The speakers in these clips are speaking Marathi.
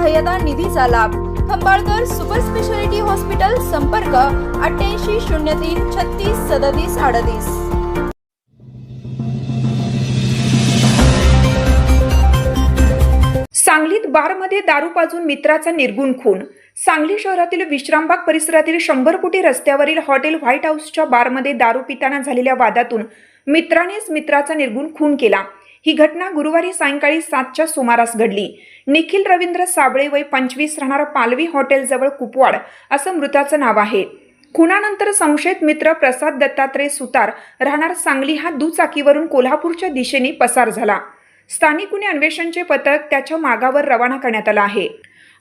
सहाय्यता निधीचा लाभ. खंबाळकर सुपर स्पेशालिटी हॉस्पिटल संपर्क अठ्ठ्याऐंशी शून्य तीन छत्तीस सदतीस अडतीस. सांगलीत बारमध्ये दारू पाजून मित्राचा निर्गुण खून. सांगली शहरातील विश्रामबाग परिसरातील शंभर कोटी रस्त्यावरील हॉटेल व्हाईट हाऊसच्या बारमध्ये दारू पिताना झालेल्या वादातून मित्रानेच मित्राचा निर्गुण खून केला. ही घटना गुरुवारी सायंकाळी सातच्या सुमारास घडली. निखिल रवींद्र साबळे वय पंचवीस राहणारा पालवी हॉटेलजवळ कुपवाड असं मृताचं नाव आहे. खुनानंतर संशयित मित्र प्रसाद दत्तात्रय सुतार राहणार सांगली हा दुचाकीवरून कोल्हापूरच्या दिशेने पसार झाला. स्थानिक गुन्हे अन्वेषणचे पथक त्याच्या मागावर रवाना करण्यात आलं आहे.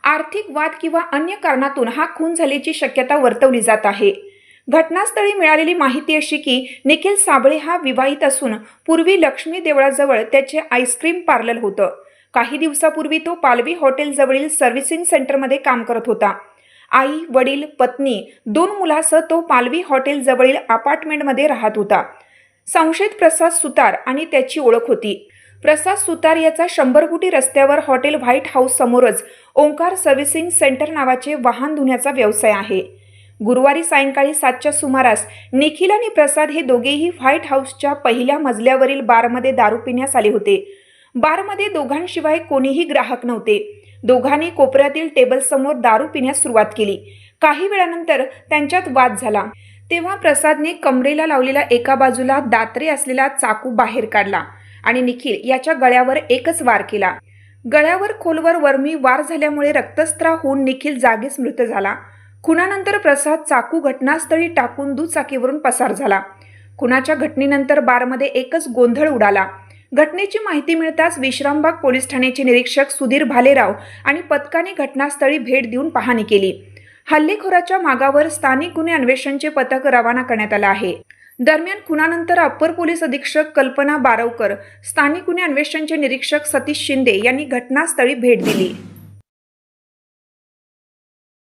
आर्थिक वाद किंवा अन्य कारणातून हा खून झाल्याची शक्यता वर्तवली जात आहे. घटनास्थळी मिळालेली माहिती अशी की निखिल साबळे हा विवाहित असून पूर्वी लक्ष्मी देवळाजवळ त्याचे आईस्क्रीम पार्लर होतं. काही दिवसापूर्वी तो पालवी हॉटेलजवळील सर्व्हिसिंग सेंटरमध्ये काम करत होता. आई वडील पत्नी दोन मुलासह तो पालवी हॉटेलजवळील अपार्टमेंटमध्ये राहत होता. संशयित प्रसाद सुतार आणि त्याची ओळख होती. प्रसाद सुतार याचा शंभर कोटी रस्त्यावर हॉटेल व्हाईट हाऊस समोरच ओंकार सर्व्हिसिंग सेंटर नावाचे वाहन धुण्याचा व्यवसाय आहे. गुरुवारी सायंकाळी सातच्या सुमारास निखिल आणि प्रसाद हे दोघेही व्हाईट हाऊसच्या पहिल्या मजल्यावरील बारमध्ये दारू पिण्यास आले होते. बारमध्ये दोघांशिवाय कोणीही ग्राहक नव्हते. दोघांनी कोपऱ्यातील टेबलसमोर दारू पिण्यास सुरुवात केली. काही वेळानंतर त्यांच्यात वाद झाला. तेव्हा प्रसादने कमरेला लावलेला एका बाजूला दात्रे असलेला चाकू बाहेर काढला आणि निखिल याच्या गळ्यावर एकच वार केला. गळ्यावर खोलवर वर्मी वार झाल्यामुळे रक्तस्त्राव होऊन निखिल जागीच मृत झाला. खुनानंतर प्रसाद चाकू घटनास्थळी टाकून दुचाकीवरून पसार झाला. खुनाच्या घटनेनंतर बारमध्ये एकच गोंधळ उडाला. घटनेची माहिती मिळताच विश्रामबाग पोलीस ठाण्याचे निरीक्षक सुधीर भालेराव आणि पथकाने घटनास्थळी भेट देऊन पाहणी केली. हल्लेखोराच्या मागावर स्थानिक गुन्हे अन्वेषणचे पथक रवाना करण्यात आलं आहे. दरम्यान खुनानंतर अप्पर पोलीस अधीक्षक कल्पना बारवकर स्थानिक गुन्हे अन्वेषणचे निरीक्षक सतीश शिंदे यांनी घटनास्थळी भेट दिली.